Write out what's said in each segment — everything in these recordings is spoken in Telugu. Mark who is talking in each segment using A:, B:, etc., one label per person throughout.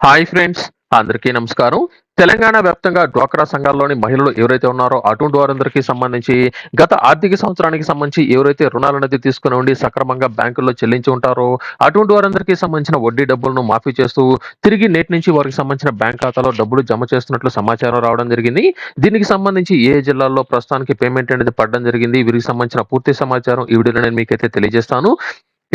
A: హాయ్ ఫ్రెండ్స్ అందరికీ నమస్కారం. తెలంగాణ వ్యాప్తంగా డ్వాక్రా సంఘాల్లోని మహిళలు ఎవరైతే ఉన్నారో అటువంటి వారందరికీ సంబంధించి గత ఆర్థిక సంవత్సరానికి సంబంధించి ఎవరైతే రుణాలు అనేది తీసుకుని ఉండి సక్రమంగా బ్యాంకుల్లో చెల్లించి ఉంటారో అటువంటి వారందరికీ సంబంధించిన వడ్డీ డబ్బులను మాఫీ చేస్తూ తిరిగి నేటి నుంచి వారికి సంబంధించిన బ్యాంక్ ఖాతాలో డబ్బులు జమ చేస్తున్నట్లు సమాచారం రావడం జరిగింది. దీనికి సంబంధించి ఏ జిల్లాల్లో ప్రస్తుతానికి పేమెంట్ అనేది పడడం జరిగింది వీరికి సంబంధించిన పూర్తి సమాచారం ఈ వీడియోలో నేను మీకైతే తెలియజేస్తాను.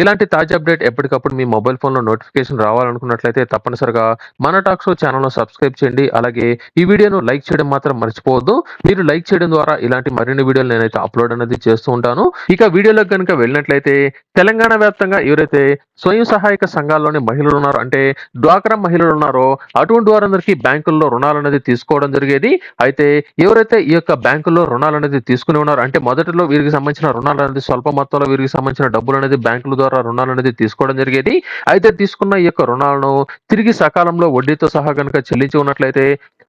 A: ఇలాంటి తాజా అప్డేట్ ఎప్పటికప్పుడు మీ మొబైల్ ఫోన్లో నోటిఫికేషన్ రావాలనుకున్నట్లయితే తప్పనిసరిగా మన టాక్స్ ఛానల్ ఛానల్ను సబ్స్క్రైబ్ చేయండి. అలాగే ఈ వీడియోను లైక్ చేయడం మాత్రం మర్చిపోవద్దు. మీరు లైక్ చేయడం ద్వారా ఇలాంటి మరిన్ని వీడియోలు నేనైతే అప్లోడ్ అనేది చేస్తూ ఉంటాను. ఇక వీడియోలోకి కనుక వెళ్ళినట్లయితే తెలంగాణ వ్యాప్తంగా ఎవరైతే స్వయం సహాయక సంఘాల్లోని మహిళలు ఉన్నారో అంటే డ్వాక్రా మహిళలు ఉన్నారో అటువంటి వారందరికీ బ్యాంకుల్లో రుణాలు అనేది తీసుకోవడం జరిగేది. అయితే ఎవరైతే ఈ యొక్క బ్యాంకుల్లో రుణాలు అనేది తీసుకుని ఉన్నారో అంటే మొదటిలో వీరికి సంబంధించిన రుణాలు అనేది స్వల్ప మొత్తంలో వీరికి సంబంధించిన డబ్బులు అనేది బ్యాంకుల ద్వారా రుణాలు అనేది తీసుకోవడం జరిగేది. అయితే తీసుకున్న ఈ యొక్క రుణాలను తిరిగి సకాలంలో వడ్డీతో సహా కనుక చెల్లించి ఉన్నట్లయితే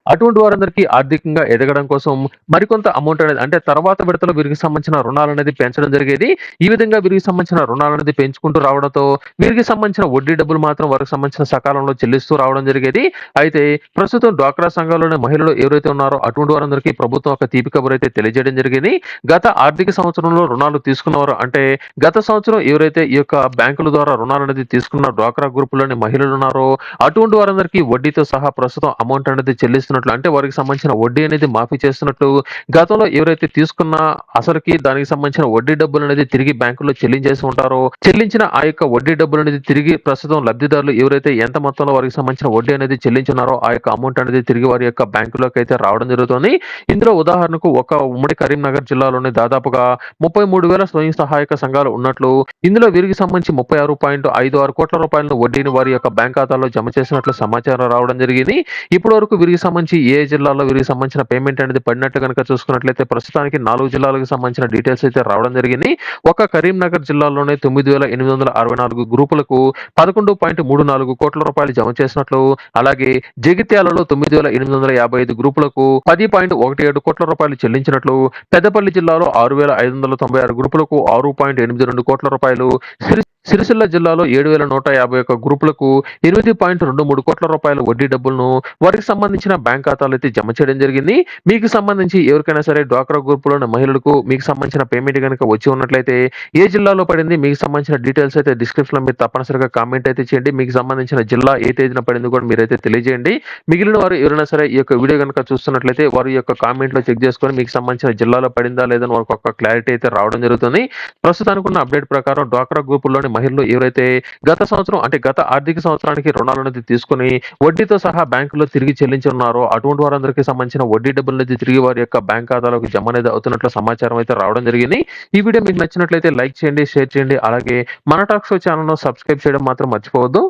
A: అటువంటి వారందరికీ ఆర్థికంగా ఎదగడం కోసం మరికొంత అమౌంట్ అనేది అంటే తర్వాత విడతలో వీరికి సంబంధించిన రుణాలు అనేది పెంచడం జరిగేది. ఈ విధంగా వీరికి సంబంధించిన రుణాలు అనేది పెంచుకుంటూ రావడంతో వీరికి సంబంధించిన వడ్డీ డబ్బులు మాత్రం వారికి సంబంధించిన సకాలంలో చెల్లిస్తూ రావడం జరిగేది. అయితే ప్రస్తుతం డ్వాక్రా సంఘాల్లోని మహిళలు ఎవరైతే ఉన్నారో అటువంటి వారందరికీ ప్రభుత్వం ఒక తీపి కబురు అయితే తెలియజేయడం జరిగింది. గత ఆర్థిక సంవత్సరంలో రుణాలు తీసుకున్నవారు అంటే గత సంవత్సరం ఎవరైతే ఈ యొక్క బ్యాంకుల ద్వారా రుణాలు అనేది తీసుకున్న డ్వాక్రా గ్రూపులోని మహిళలు ఉన్నారో అటువంటి వారందరికీ వడ్డీతో సహా ప్రస్తుతం అమౌంట్ అనేది చెల్లిస్తున్నట్లు అంటే వారికి సంబంధించిన వడ్డీ అనేది మాఫీ చేస్తున్నట్టు గతంలో ఎవరైతే తీసుకున్న అసలుకి దానికి సంబంధించిన వడ్డీ డబ్బులు అనేది తిరిగి బ్యాంకులో చెల్లించేసి ఉంటారో చెల్లించిన ఆ యొక్క వడ్డీ డబ్బులు అనేది తిరిగి ప్రస్తుతం లబ్ధిదారులు ఎవరైతే ఎంత మొత్తంలో వారికి సంబంధించిన వడ్డీ అనేది చెల్లించున్నారో ఆ యొక్క అమౌంట్ అనేది తిరిగి వారి యొక్క బ్యాంకులోకి అయితే రావడం జరుగుతుంది. ఇందులో ఉదాహరణకు ఒక ఉమ్మడి కరీంనగర్ జిల్లాలోని దాదాపుగా ముప్పై మూడు వేల స్వయం సహాయక సంఘాలు ఉన్నట్లు ఇందులో వీరికి సంబంధించి ముప్పై ఆరు పాయింట్ ఐదు ఆరు కోట్ల రూపాయలను వడ్డీని వారి యొక్క బ్యాంక్ ఖాతాలో జమ చేసినట్లు సమాచారం రావడం జరిగింది. ఇప్పటి వరకు వీరికి సంబంధించి ఏ జిల్లాలో వీరికి సంబంధించిన పేమెంట్ అనేది పడినట్టు కనుక చూసుకున్నట్లయితే ప్రస్తుతానికి నాలుగు జిల్లాలకు సంబంధించిన డీటెయిల్స్ అయితే రావడం జరిగింది. ఒక కరీంనగర్ జిల్లాలోనే తొమ్మిది వేల ఎనిమిది వందల అరవై నాలుగు గ్రూపులకు పదకొండు పాయింట్ మూడు నాలుగు కోట్ల రూపాయలు జమ చేసినట్లు అలాగే జగిత్యాలలో తొమ్మిది వేల ఎనిమిది వందల యాభై ఐదు గ్రూపులకు పది పాయింట్ ఒకటి ఏడు కోట్ల రూపాయలు చెల్లించినట్లు పెద్దపల్లి జిల్లాలో ఆరు వేల ఐదు వందల తొంభై ఆరు గ్రూపులకు ఆరు పాయింట్ ఎనిమిది రెండు కోట్ల రూపాయలు సిరిసిల్ల జిల్లాలో ఏడు వేల నూట యాభై ఒక్క గ్రూపులకు ఎనిమిది పాయింట్ రెండు మూడు కోట్ల రూపాయల వడ్డీ డబ్బులను వారికి సంబంధించిన బ్యాంక్ ఖాతాలు అయితే జమ చేయడం జరిగింది. మీకు సంబంధించి ఎవరికైనా సరే డ్వాక్రా గ్రూపులోని మహిళలకు మీకు సంబంధించిన పేమెంట్ కనుక వచ్చి ఉన్నట్లయితే ఏ జిల్లాలో పడింది మీకు సంబంధించిన డీటెయిల్స్ అయితే డిస్క్రిప్షన్లో మీరు తప్పనిసరిగా కామెంట్ అయితే చేయండి. మీకు సంబంధించిన జిల్లా ఏ తేదీన పడింది కూడా మీరైతే తెలియజేయండి. మిగిలిన వారు ఎవరైనా సరే ఈ యొక్క వీడియో కనుక చూస్తున్నట్లయితే వారి యొక్క కామెంట్లో చెక్ చేసుకొని మీకు సంబంధించిన జిల్లాలో పడిందా లేదని వారికి ఒక క్లారిటీ అయితే రావడం జరుగుతుంది. ప్రస్తుతానికి ఉన్న అప్డేట్ ప్రకారం డ్వాక్రా గ్రూపుల్లోని మహిళలు ఎవరైతే గత సంవత్సరం అంటే గత ఆర్థిక సంవత్సరానికి రుణాలు అనేది తీసుకుని వడ్డీతో సహా బ్యాంకులో తిరిగి చెల్లించి ఉన్నారో అటువంటి వారందరికీ సంబంధించిన వడ్డీ డబ్బులు అనేది తిరిగి వారి యొక్క బ్యాంక్ ఖాతాలోకి జమ అనేది అవుతున్నట్లు సమాచారం అయితే రావడం జరిగింది. ఈ వీడియో మీకు నచ్చినట్లయితే లైక్ చేయండి షేర్ చేయండి. అలాగే మన టాక్ షో ఛానల్ను సబ్స్క్రైబ్ చేయడం మాత్రం మర్చిపోవద్దు.